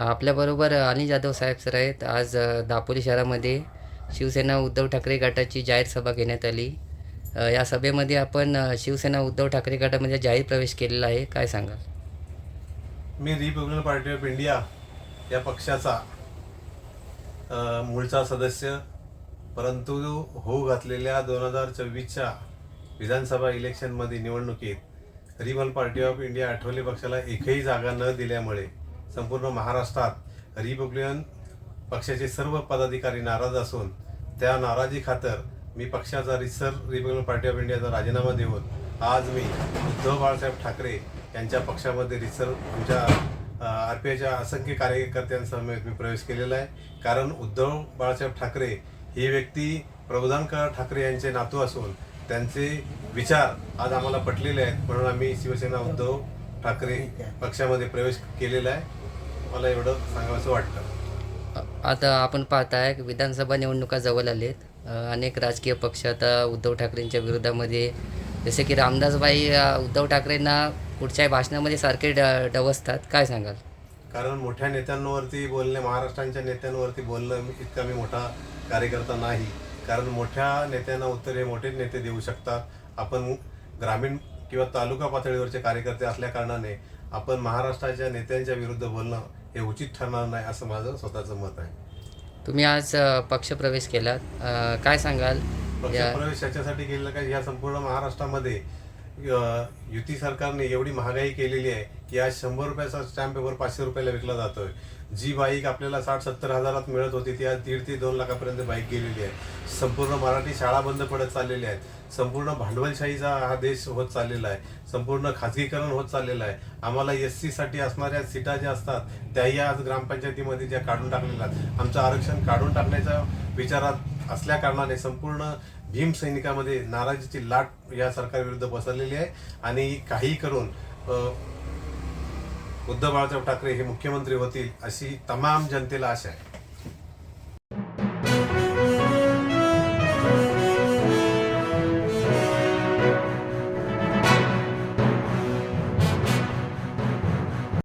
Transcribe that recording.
आपल्याबरोबर अनिल जाधव साहेब सर आहेत. आज दापोली शहरामध्ये शिवसेना उद्धव ठाकरे गटाची जाहीर सभा घेण्यात आली. या सभेमध्ये आपण शिवसेना उद्धव ठाकरे गटामध्ये जाहीर प्रवेश केलेला आहे. काय सांगाल? मी रिपब्लिकन पार्टी ऑफ इंडिया या पक्षाचा मूळचा सदस्य परंतु होऊ घातलेल्या दोन हजार चोवीसच्या विधानसभा इलेक्शनमध्ये निवडणुकीत रिबल पार्टी ऑफ इंडिया आठवले पक्षाला एकही जागा न दिल्यामुळे संपूर्ण महाराष्ट्रात रिपब्लिकन पक्षाचे सर्व पदाधिकारी नाराज असून त्या नाराजी खातर मी पक्षाचा रिसर रिपब्लिकन पार्टी ऑफ इंडियाचा राजीनामा देऊन आज मी उद्धव बाळासाहेब ठाकरे यांच्या पक्षामध्ये रिसर आमच्या आर पी आयच्या असंख्य कार्यकर्त्यांसमवेत मी प्रवेश केलेला आहे. कारण उद्धव बाळासाहेब ठाकरे ही व्यक्ती प्रबोधानकर ठाकरे यांचे नातू असून त्यांचे विचार आज आम्हाला पटलेले आहेत. म्हणून आम्ही शिवसेना उद्धव ठाकरे पक्षामध्ये प्रवेश केलेला आहे. मला एवढं सांगावंसं वाटतं? आता आपण पाहताय की विधानसभा निवडणुका जवळ आलेत. अनेक राजकीय पक्ष आता उद्धव ठाकरेंच्या विरोधामध्ये जसे की रामदासबाई उद्धव ठाकरेंना पुढच्या भाषणामध्ये सारखे ड डवसतात. काय सांगाल? कारण मोठ्या नेत्यांवरती बोलणे महाराष्ट्राच्या नेत्यांवरती बोलणं मी- इतका मी मोठा कार्यकर्ता नाही. कारण मोठ्या नेत्यांना उत्तर हे मोठे नेते देऊ शकतात. आपण ग्रामीण किंवा तालुका पातळीवरचे कार्यकर्ते असल्या कारणाने आपण महाराष्ट्राच्या नेत्यांच्या विरुद्ध बोलणं हे उचित ठरणार नाही असं माझं स्वतःचं मत आहे. तुम्ही आज अ, पक्षप्रवेश केलात. अ, काय सांगाल? या पक्षप्रवेश याच्यासाठी केलेलं काय? ह्या संपूर्ण महाराष्ट्रामध्ये युती सरकारने एवढी महागाई केलेली आहे की आज शंभर रुपयाचा स्टॅम्प पेपर पाचशे रुपयाला विकला जातोय. जी बाईक आपल्याला साठ सत्तर हजारात मिळत होती ती आज दीड ते दोन लाखापर्यंत बाईक गेलेली आहे. संपूर्ण मराठी शाळा बंद पडत चाललेल्या आहेत. संपूर्ण भांडवलशाहीचा हा देश होत चाललेला आहे. संपूर्ण खाजगीकरण होत चाललेलं आहे. आम्हाला एससाठी असणाऱ्या सीटा ज्या असतात त्याही आज ग्रामपंचायतीमध्ये ज्या काढून टाकलेल्या आहेत. आमचं आरक्षण काढून टाकण्याच्या विचारात असल्या कारणाने संपूर्ण भीम सैनिकामध्ये नाराजीची लाट या सरकारविरुद्ध पसरलेली आहे आणि काही करून उद्धव बाळासाहेब ठाकरे हे मुख्यमंत्री होतील अशी तमाम जनतेला आशा आहे.